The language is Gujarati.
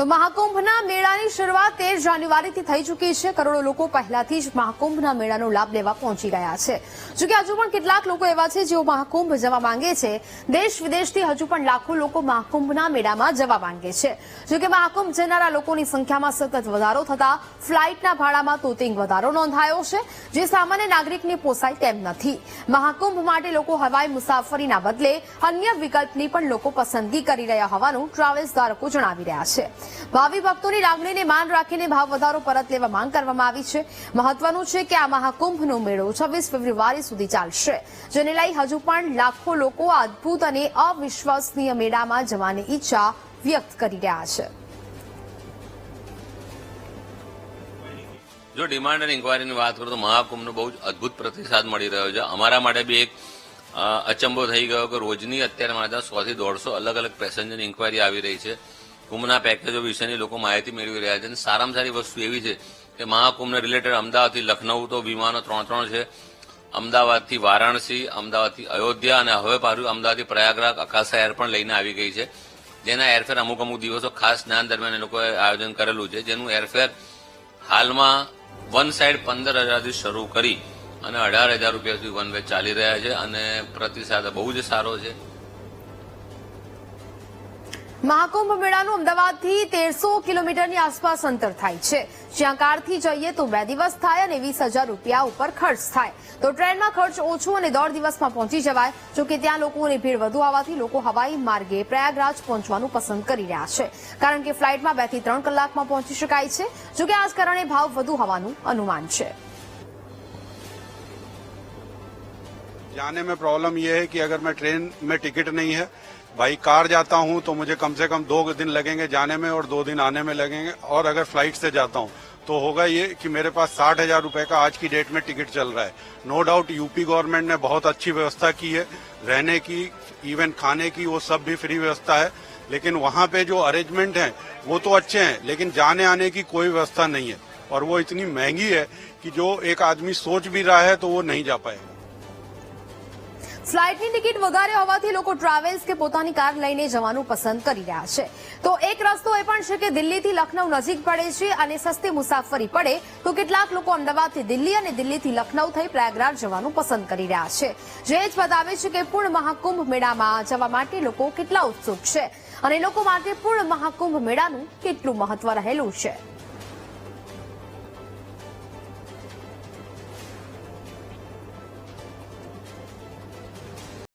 તો મહાકુંભના મેળાની શરૂઆત તેર જાન્યુઆરીથી થઈ ચૂકી છે. કરોડો લોકો પહેલાથી જ મહાકુંભના મેળાનો લાભ લેવા પહોંચી ગયા છે. જોકે હજુ પણ કેટલાક લોકો એવા છે જેઓ મહાકુંભ જવા માંગે છે. દેશ વિદેશથી હજુ પણ લાખો લોકો મહાકુંભના મેળામાં જવા માંગે છે. જોકે મહાકુંભ જનારા લોકોની સંખ્યામાં સતત વધારો થતા ફ્લાઇટના ભાડામાં તોતિંગ વધારો નોંધાયો છે, જે સામાન્ય નાગરિકને પોસાય તેમ નથી. મહાકુંભ માટે લોકો હવાઈ મુસાફરીના બદલે અન્ય વિકલ્પની પણ લોકો પસંદગી કરી રહ્યા હોવાનું ટ્રાવેલ્સ ધારકો જણાવી રહ્યા છે. ભાવિ ભક્તોની લાગણીને માન રાખીને ભાવ વધારો પરત લેવા માંગ કરવામાં આવી છે. મહત્વનું છે કે આ મહાકુંભનો મેળો છવ્વીસ ફેબ્રુઆરી સુધી ચાલશે, જેને લઈ હજુ પણ લાખો લોકો અદભુત અને અવિશ્વસનીય મેળામાં જવાની ઈચ્છા વ્યક્ત કરી રહ્યા છે. જો ડિમાન્ડ અને ઇન્કવાયરીની વાત કરું તો મહાકુંભનો બહુ જ અદભુત પ્રતિસાદ મળી રહ્યો છે. અમારા માટે બી એક અચંબો થઈ ગયો કે રોજની અત્યારે મારા સો થી દોઢસો અલગ અલગ પેસેન્જરની ઇન્કવાયરી આવી રહી છે. કુંભના પેકેજો વિશેની લોકો માહિતી મેળવી રહ્યા છે અને સારામાં સારી વસ્તુ એવી છે કે મહાકુંભને રિલેટેડ અમદાવાદથી લખનઉ તો વિમાનો ત્રણ ત્રણ છે. અમદાવાદથી વારાણસી, અમદાવાદથી અયોધ્યા અને હવે પાછું અમદાવાદથી પ્રયાગરાજ અકાશા એર પણ લઈને આવી ગઈ છે. જેના એરફેર અમુક અમુક દિવસો ખાસ સ્નાન દરમિયાન એ લોકોએ આયોજન કરેલું છે. જેનું એરફેર હાલમાં વન સાઈડ પંદર હજારથી શરૂ કરી અને અઢાર હજાર રૂપિયા સુધી વન વે ચાલી રહ્યા છે અને પ્રતિસાદ બહુ જ સારો છે. મહાકુંભ મેળાનું અમદાવાદથી તેરસો કિલોમીટરની આસપાસ અંતર થાય છે. જ્યાં કારથી જઈએ તો બે દિવસ થાય અને વીસ હજાર રૂપિયા ઉપર ખર્ચ થાય. તો ટ્રેનમાં ખર્ચ ઓછો અને દોઢ દિવસમાં પહોંચી જવાય. જોકે ત્યાં લોકોની ભીડ વધુ આવવાથી લોકો હવાઈ માર્ગે પ્રયાગરાજ પહોંચવાનું પસંદ કરી રહ્યા છે. કારણ કે ફ્લાઇટમાં બેથી ત્રણ કલાકમાં પહોંચી શકાય છે. જોકે આ જ કારણે ભાવ વધુ હોવાનું અનુમાન છે. जाने में प्रॉब्लम यह है कि अगर मैं ट्रेन में टिकट नहीं है, भाई कार जाता हूँ तो मुझे कम से कम दो दिन लगेंगे जाने में और दो दिन आने में लगेंगे। और अगर फ़्लाइट से जाता हूँ तो होगा ये कि मेरे पास साठ हज़ार रूपए का आज की डेट में टिकट चल रहा है। नो डाउट यूपी गवर्नमेंट ने बहुत अच्छी व्यवस्था की है, रहने की इवन खाने की, वो सब भी फ्री व्यवस्था है। लेकिन वहाँ पे जो अरेंजमेंट है, वो तो अच्छे हैं, लेकिन जाने आने की कोई व्यवस्था नहीं है। और वो इतनी महँगी है कि जो एक आदमी सोच भी रहा है तो वो नहीं जा पाएगा। ફ્લાઇટની ટિકિટ વધારે હોવાથી લોકો ટ્રાવેલ્સ કે પોતાની કાર લઈને જવાનું પસંદ કરી રહ્યા છે. તો એક રસ્તો એ પણ છે કે દિલ્હીથી લખનઉ નજીક પડે છે અને સસ્તી મુસાફરી પડે તો કેટલાક લોકો અમદાવાદથી દિલ્હી અને દિલ્હીથી લખનઉ થઈ પ્રયાગરાજ જવાનું પસંદ કરી રહ્યા છે. જે જ બતાવે છે કે પૂર્ણ મહાકુંભ મેળામાં જવા માટે લોકો કેટલા ઉત્સુક છે અને લોકો માટે પૂર્ણ મહાકુંભ મેળાનું કેટલું મહત્વ રહેલું છે.